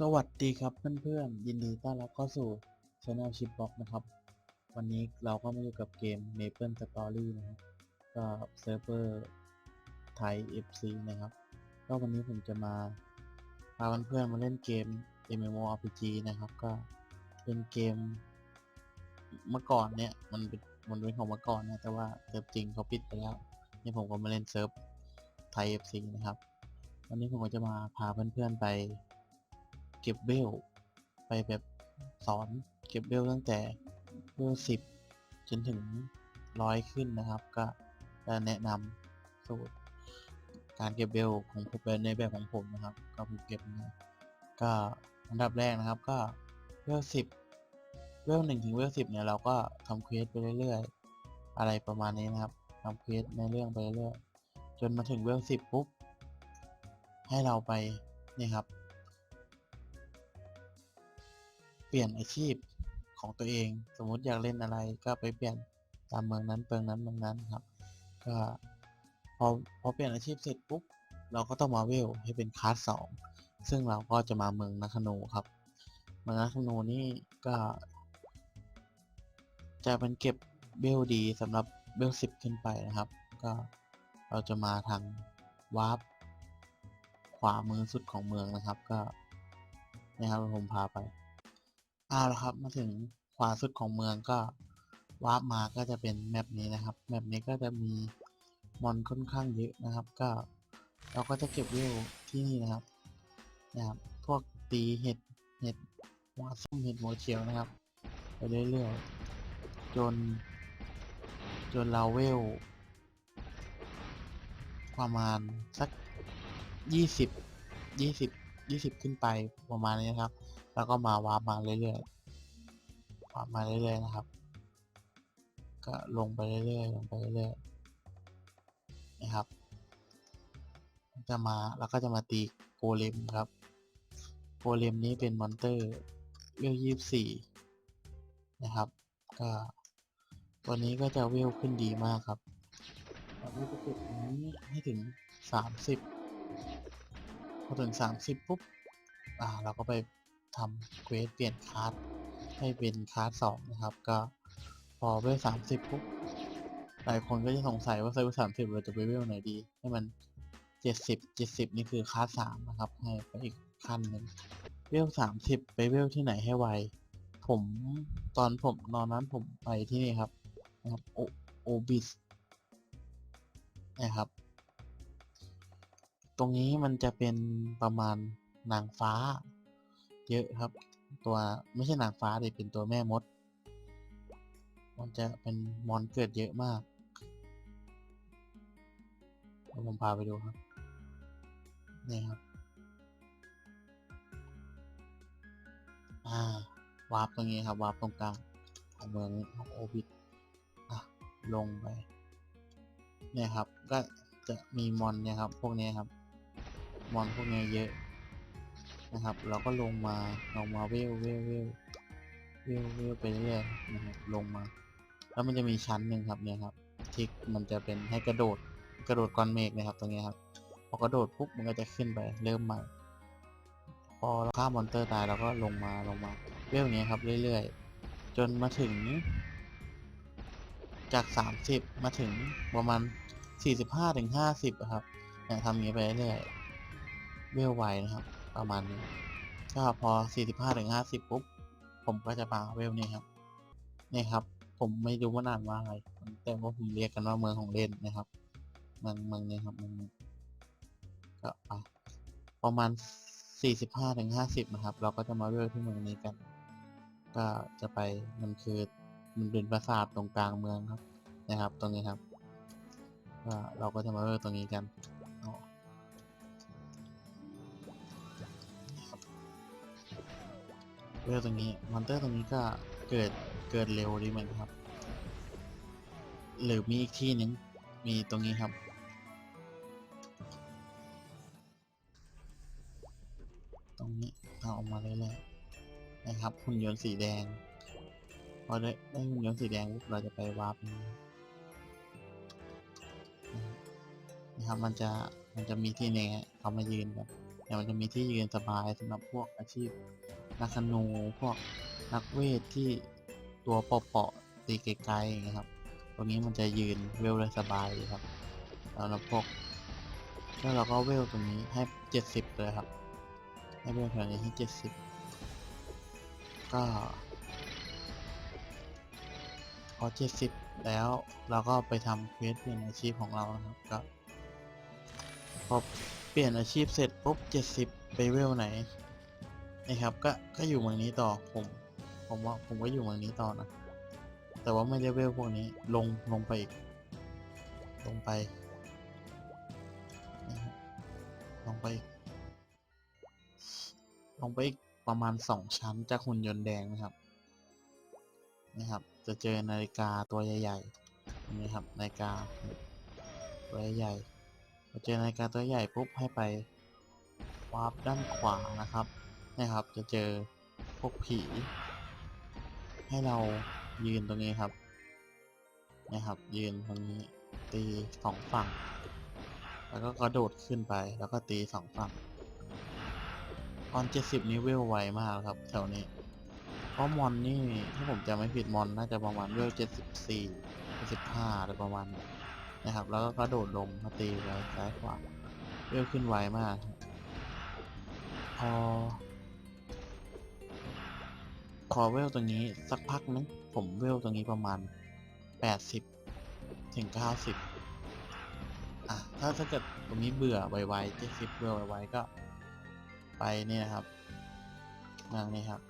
สวัสดีครับเพื่อนๆยินดีต้อนรับเข้าสู่ Channel Chip Box นะครับ วันนี้เราก็มาอยู่กับเกม Maple Story นะครับก็เซิร์ฟเวอร์ไทย FC นะครับ ก็วันนี้ผมจะมาพาเพื่อนๆมาเล่นเกม MMORPG นะครับ ก็เป็นเกมเมื่อก่อนเนี่ยมันเป็นมันเป็นของเมื่อก่อนนะแต่ว่าเซิร์ฟจริงเขาปิดไปแล้วนี่ผมก็มาเล่นเซิร์ฟไทย FC นะครับ วันนี้ผมก็จะมาพาเพื่อนๆไป เก็บเวลไปแบบสอนเก็บเวลตั้งแต่เวลสิบจนถึงร้อยขึ้นนะครับ ก็จะแนะนำสูตร การเก็บเวลของผมในแบบของผมนะครับ ก็ผมเก็บมาก็อันดับแรกนะครับก็เวลสิบเวลหนึ่งถึงเวลสิบเนี่ยเราก็ทำเควสไปเรื่อยๆ อะไรประมาณนี้นะครับทำเควสในเรื่องไปเรื่อยๆจนมาถึงเวลสิบปุ๊บ ให้เราไปนี่ครับ ปลี่ยนอาชีพของตัวเอง สมมุติอยากเล่นอะไรก็ไปเปลี่ยนตามเมืองนั้นเมืองนั้นเมืองนั้นครับ ก็พอพอเปลี่ยนอาชีพเสร็จปุ๊บเราก็ต้องมาเวลให้เป็นคลาสสองซึ่งเราก็จะมาเมืองนักธนูครับเมืองนักธนูนี่ก็ จะเป็นเก็บเบลดีสำหรับเบลสิบขึ้นไปนะครับ ก็เราจะมาทางวาร์ปขวามือสุดของเมืองนะครับ ก็นะครับผมพาไป เอาละครับ มาถึงขวาสุดของเมืองก็วาร์ปมาก็จะเป็นแมปนี้นะครับแมปนี้ก็จะมีมอนค่อนข้างเยอะนะครับ ก็เราก็จะเก็บเวลที่นี่นะครับนะครับ พวกตีเห็ดเห็ดหัวส้มเห็ดหัวเขียวนะครับไปเรื่อยๆจน จนเราเวลประมาณสักยี่สิบยี่สิบยี่สิบขึ้นไปประมาณนี้นะครับ แล้วก็มาวาร์ปมาเรื่อยๆวาร์ปมาเรื่อยๆนะครับ ก็ลงไปเรื่อยๆลงไปเรื่อยๆนะครับ จะมาแล้วก็จะมาตีโกเลมครับ โกเลมนี้เป็นมอนเตอร์เวลยี่สี่นะครับ ก็ตัวนี้ก็จะเวลขึ้นดีมากครับเราก็จะเก็บอันนี้ให้ถึงสามสิบพอถึงสามสิบปุ๊บ อ่า เราก็ไป ทำเควสเปลี่ยนคาร์ให้เป็นคาร์สองนะครับ ก็พอเวลสามสิบปุ๊บหลายคนก็จะสงสัยว่าเซเวลสามสิบเราจะไปเวลไหนดี ให้มันเจ็ดสิบเจ็ดสิบนี่คือคาร์สามนะครับ ให้ไปอีกขั้นหนึ่งเวลสามสิบไปเวลที่ไหนให้ไว ผมตอนผมตอนนั้นผมไปที่นี่ครับนะครับโอโอบิสนะครับ ตรงนี้มันจะเป็นประมาณนางฟ้า เยอะครับ ตัวไม่ใช่นางฟ้าเลยเป็นตัวแม่มด มันจะเป็นมอนเกิดเยอะมากเผมพาไปดูครับ นี่ครับ อ่าวาร์ปตรงนี้ครับวาร์ปตรงกลางของเมืองของโอบิทอะลงไป เนี่ยครับ ก็จะมีมอนเนี่ยครับ พวกนี้ครับ มอนพวกนี้เยอะ นะครับ เราก็ลงมาลงมาเวลเวลเวลเวลเวลไปเรื่อยนะครับลงมา แล้วมันจะมีชั้นหนึ่งครับเนี่ยครับที่มันจะเป็นให้กระโดดกระโดดก้อนเมฆนะครับตรงนี้ครับพอกระโดดปุ๊บมันก็จะขึ้นไปเริ่มใหม่ พอเราฆ่ามอนเตอร์ตายเราก็ลงมาลงมาเวลอย่างเงี้ยครับเรื่อยๆ จนมาถึง จากสามสิบมาถึงประมาณสี่สิบห้าถึงห้าสิบครับเนี่ยทำอย่างนี้ไปเรื่อยเวลไวนะครับ ประมาณนี้ก็พอ 45ถึง50 ปุ๊บ ผมก็จะมาเวลนี่ครับนี่ครับ ผมไม่รู้ว่านานว่าอะไร แต่ว่าผมเรียกกันว่าเมืองของเล่นนะครับ เมืองเมืองนี้ครับเมืองนี้ก็ไปประมาณ 45ถึง50 นะครับ เราก็จะมาเวลที่เมืองนี้กัน ก็จะไปมันคือมันเป็นปราสาทตรงกลางเมืองครับนะครับ ตรงนี้ครับ ก็เราก็จะมาเวลตรงนี้กัน เวลตรงนี้ มอนเตอร์ตรงนี้ก็เกิดเกิดเร็วดีเหมือนครับ หรือมีอีกที่หนึ่งมีตรงนี้ครับ ตรงนี้เอาออกมาเรื่อยนะครับหุ่นยนต์สีแดง พอได้ได้หุ่นยนต์สีแดงเราจะไปวาร์ปนะครับมันจะมันจะมีที่หนึ่งฮะเขามายืนแบบแเนี่ยมันจะมีที่ยืนสบายสำหรับพวกอาชีพ นักธนูพวกนักเวทที่ตัวเปาะๆตีไกลๆอย่างนี้ครับตรงนี้มันจะยืนเวลได้สบายเลยครับสำหรับพวกแล้วเราก็เวลตรงนี้ให้เจ็ดสิบเลยครับ ให้เวลแถวนี้ให้เจ็ดสิบก็พอเจ็ดสิบแล้วเราก็ไปทำเควสเปลี่ยนอาชีพของเรานะครับก็พอเปลี่ยนอาชีพเสร็จปุ๊บเจ็ดสิบไปเวลไหน นะครับ ก็ก็อยู่เมืองนี้ต่อผมผมว่าผมก็อยู่เมืองนี้ต่อนะ แต่ว่าไม่ได้เวลพวกนี้ลงลงไปอีก ลงไปลงไปอีกลงไปอีกประมาณสองชั้นจากหุ่นยนต์แดงนะครับนะครับ จะเจอนาฬิกาตัวใหญ่ๆนี่ครับนาฬิกาตัวใหญ่ๆพอเจอนาฬิกาตัวใหญ่ปุ๊บให้ไปวาร์ปด้านขวานะครับ นะครับ จะเจอพวกผี ให้เรายืนตรงนี้ครับ นะครับ ยืนตรงนี้ตีสองฝั่ง แล้วก็กระโดดขึ้นไปแล้วก็ตีสองฝั่งตอนเจ็ดสิบนี้เวลไวมากครับแถวนี้เพราะมอนนี่ถ้าผมจำไม่ผิดมอนน่าจะประมาณเวลเจ็ดสิบสี่เจ็ดสิบห้าอะไรประมาณนี้นะครับ แล้วก็กระโดดลงมาตีไปซ้ายขวาเวลขึ้นไวมากพอ พอเวลตรงนี้สักพักนึงผมเวลตรงนี้ประมาณแปดสิบถึงเก้าสิบอะ ถ้าถ้าเกิดตรงนี้เบื่อไวๆเจ็ดสิบเบื่อไวๆก็ ไปเนี่ยครับเมืองนี้ครับ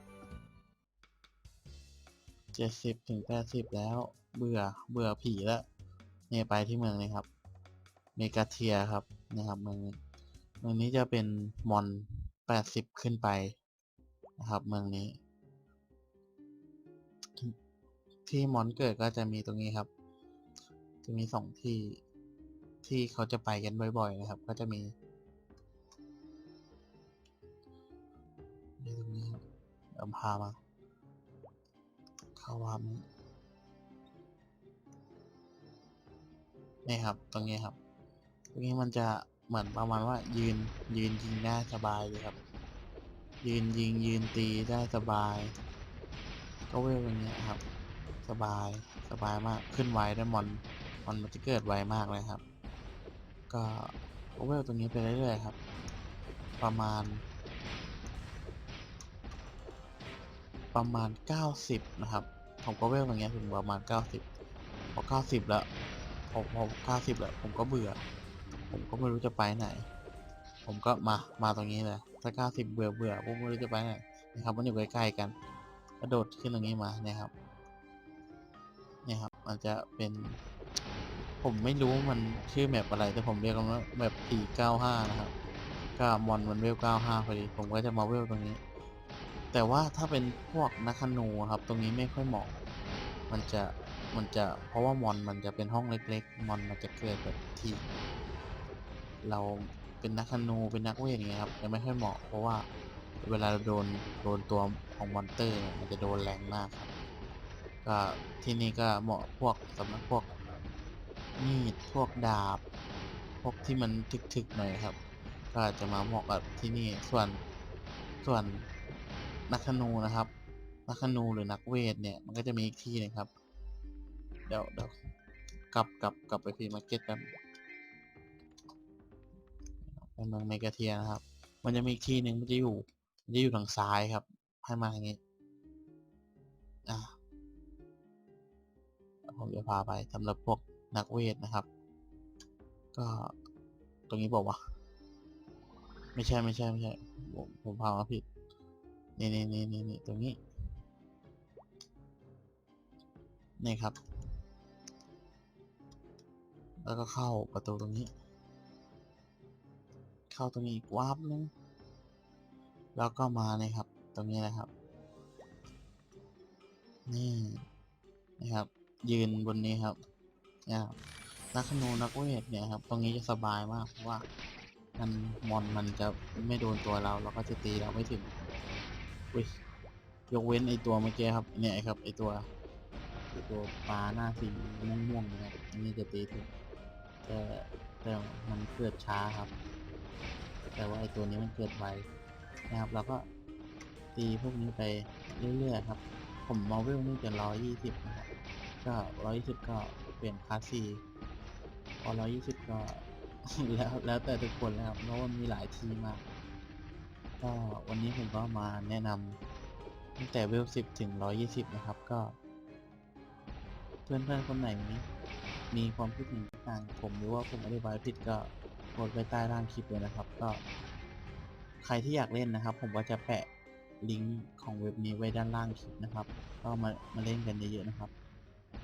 เจ็ดสิบถึงแปดสิบแล้ว เบื่อเบื่อผีแล้วเนี่ยไปที่เมืองนี้ครับ เมกาเทียครับนะครับเมืองนี้เมืองนี้จะเป็นมอนแปดสิบขึ้นไปนะครับ เมืองนี้ ที่มอนเกิดก็จะมีตรงนี้ครับ จะมีสองที่ที่เขาจะไปกันบ่อย ๆ นะครับ ก็จะมีนี่ตรงนี้ครับเดี๋ยวพามา เข้าวามนี้นี่ครับ ตรงนี้ครับ ตรงนี้มันจะเหมือนประมาณว่า ยืนยืนยิงได้สบายเลยครับ ยืนยิงยืนตีได้สบาย ก็เวลอย่างเงี้ยครับ สบายสบายมากขึ้นไวได้วยมอนมอนมันจะเกิดไวมากเลยครับ ก็โอเวลตรงนี้ไปเรื่อยๆครับ ประมาณ ประมาณ 90 นะครับผมก็เวลอย่างเงี้ยถึงประมาณ 90พอ90 แล้วพอพอ90 แล้ว ผมก็เบื่อ ผมก็ไม่รู้จะไปไหน ผมก็มามาตรงนี้เลยถ้า90 เบื่อเบื่อผมไม่รู้จะไปไหนนะครับมันอยู่ใกล้ๆกันกระโดดขึ้นตรงนี้มาเนี่ยครับ เนี่ยครับมันจะเป็น ผมไม่รู้มันชื่อแมปอะไรแต่ผมเรียกมันว่าแมปผี95นะครับก็มอนมันเวล95พอดีผมก็จะมาเวลตรงนี้ แต่ว่าถ้าเป็นพวกนักธนูครับ ตรงนี้ไม่ค่อยเหมาะ มันจะมันจะเพราะว่ามอนมันจะเป็นห้องเล็กๆ มอนมันจะเกิดแบบที่ เราเป็นนักธนูเป็นนักเวทอย่างเงี้ยครับจะไม่ค่อยเหมาะ เพราะว่าเวลาเราโดนโดนตัวของมอนเตอร์เนี่ยมันจะโดนแรงมากครับ ก็ที่นี่ก็เหมาะพวกสำหรับพวกมีดพวกดาบ พวกที่มันถึกๆหน่อยครับ ก็จะมาเหมาะกับที่นี่ส่วนส่วนนักธนูนะครับ นักธนูหรือนักเวทเนี่ยมันก็จะมีอีกที่หนึงครับ เดี๋ยวเดี๋ยวกลับกลับกลับไปพีมาร์เก็ตกันไปเมืองเมกาเทียนะครับ มันจะมีอีกที่หนึ่งมันจะอยู่มันจะอยู่ทางซ้ายครับ ให้มาอย่างนี้ อ่า ผมจะพาไปสำหรับพวกนักเวทนะครับ ก็ตรงนี้บอกว่า ไม่ใช่ไม่ใช่ไม่ใช่ผมผมพามาผิดนี่นี่นี่นี่นี่ตรงนี้นี่ครับ แล้วก็เข้าประตูตรงนี้ เข้าตรงนี้อีกวาร์ปนึงแล้วก็มาเนี่ยครับ ตรงนี้นะครับ นี่นะครับ ยืนบนนี้ครับนี่ยครับนักธนูนักเวทเนี่ยครับ ตรงนี้จะสบายมากเพราะว่ามันมอนมันจะไม่โดนตัวเราเราก็จะตีเราไม่ถึงอุ้ยยกเว้นไอตัวเมื่อกี้ครับเนี่ยครับไอตัวไอตัวปลาหน้าสีม่วงๆนะครับอันนี้จะตีถึงแต่แต่มันเกิดช้าครับ แต่ว่าไอตัวนี้มันเกิดไวนะครับเราก็ตีพวกนี้ไปเรื่อยๆครับ ผมมาเวลนี่จะร้อยยี่สิบนะครับ ก็ร้อยยี่สิบก็เปลี่ยนคลาสซีพอร้อยยี่สิบก็แล้วแล้วแต่ทุกคนแล้วครับเพราะว่ามีหลายทีมากก็วันนี้ผมก็มาแนะนำตั้งแต่เวลสิบถึงร้อยยี่สิบนะครับก็ เพื่อนๆคนไหนมีมีความคิดเห็นต่างผมหรือว่าผมอธิบายผิดก็กดไว้ใต้ล่างคลิปเลยนะครับ ก็ ใครที่อยากเล่นนะครับ ผมก็จะแปะลิงก์ของเว็บนี้ไว้ด้านล่างคลิปนะครับ ก็มามาเล่นกันเยอะๆนะครับ